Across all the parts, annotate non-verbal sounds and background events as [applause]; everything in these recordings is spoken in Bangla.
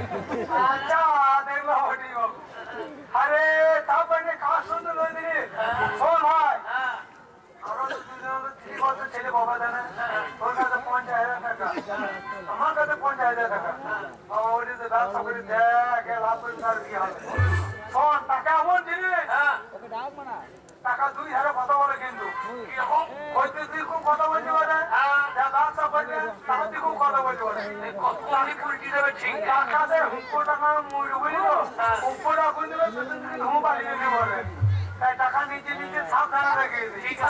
[laughs] তারপরে কাজ শুনতে লইনি শোন ভাই আরও দুই বছর ছেলে বাবা জানে কাছে পঞ্চাশ হাজার টাকা আমার কাছে পঞ্চাশ হাজার টাকা বাবা তো ব্যবসা করে দেখ লাভ করে তার কি হবে হ্যাঁ।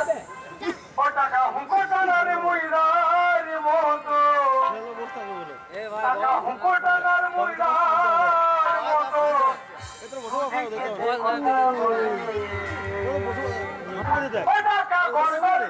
ও টাকা হুঁকো টানার মুইরার মতো টাকা হুঁকো টানার মুইরার মতো। ও টাকা গন্ডার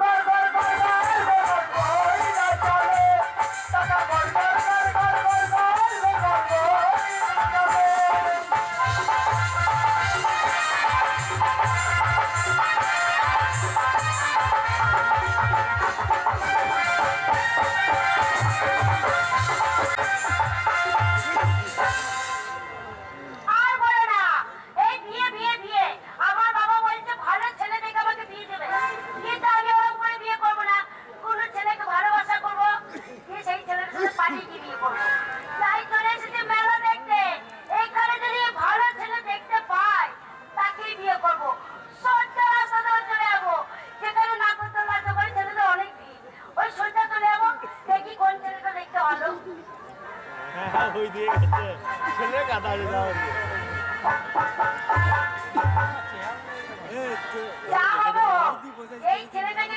হই দিয়ে গেছে ছেলে কাদারে যাও এই ছেলেটাকে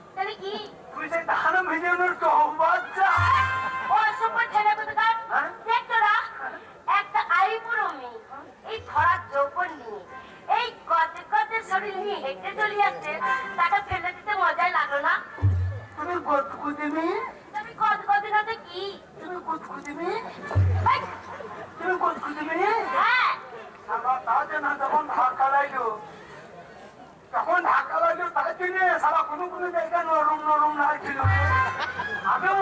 হ্যাঁ? এই ধরা যৌবন নিয়ে। নিয়ে হেঁটে চলে যাচ্ছে তাকে ফেলে দিতে মজাই লাগল না। তুমি গদগুদে মেয়ে? তুমি গদগদে না কি? তুমি গদগুদে মেয়ে? তুমি সারা কোনো কোনো জায়গা নরম নরম নাই ছিল। আমিও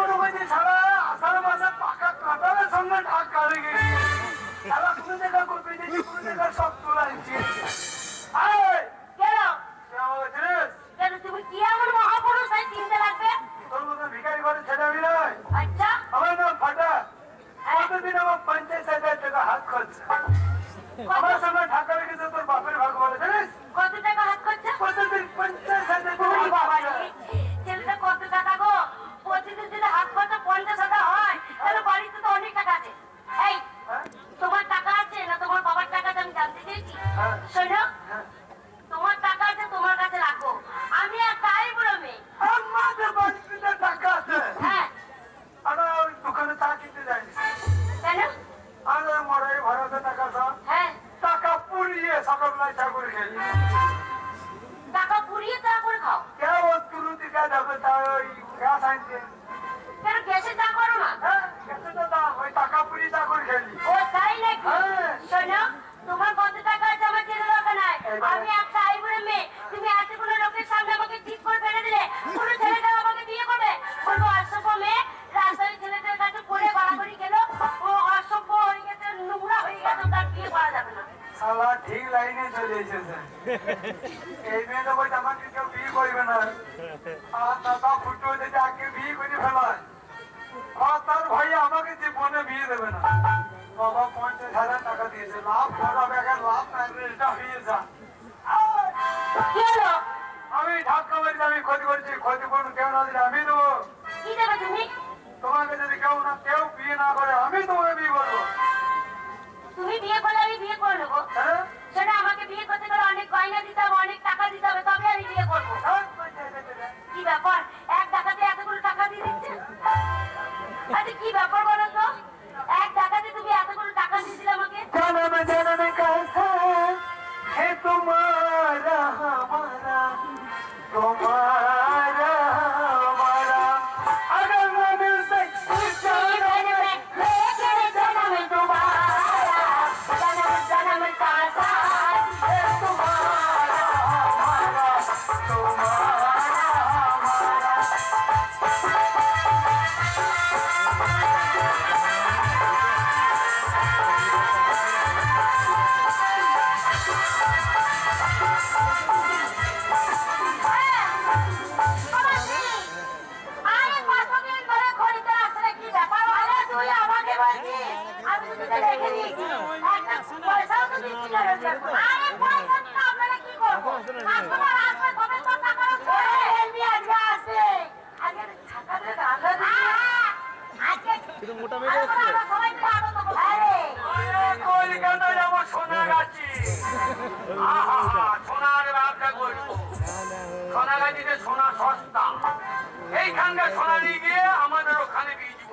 টাকা পুড়িয়ে চা করে খাও। কেউ তুলু দিকে যাবে তা ওই গ্যাস আনতে কেন গ্যাসে চা করো না হ্যাঁ তো দাম ওই টাকা পুড়িয়ে চা করে খেলি। ও তাই নাকি? হ্যাঁ। শোনো তোমার কত টাকা আছে আমার চেনে দরকার নাই। আমি একটা আইবুড়ে মেয়ে। তুমি এতগুলো লোকের সামনে আমাকে ঠিক করে ফেলে দিলে। এই মেয়েটা বলছে আমাকে কেউ বিয়ে করবে না আর দাদা ফুটো যে আগে বিয়ে করে ফেলায় আর তার ভাই আমাকে জীবনে বিয়ে দেবে না। বাবা পঞ্চাশ হাজার টাকা দিয়েছে লাভ করা বেকার লাভ এটা হয়ে যা আমি ধাক্কা মারি আমি ক্ষতি করছি ক্ষতিপূরণ কেউ না দিলে আমি দেবো তোমাকে যদি কেউ না কেউ বিয়ে না করে আমি তোমাকে বিয়ে করব তুমি বিয়ে করলে আমি বিয়ে করে নেব মাইনা দিতে হবে, অনেক টাকা দিতে হবে, তবে আমি বিয়ে করব। কি ব্যাপার? এক টাকাতে এতগুলো টাকা দিয়ে দিচ্ছে? আচ্ছা কি ব্যাপার বলো তো? এক টাকাতে তুমি এতগুলো টাকা দিয়েছিলে আমাকে? তোমার সোনাগাছিতে সোনা সস্তা এইখানকার সোনা নিয়ে গিয়ে আমাদের ওখানে বিয়ে দিব।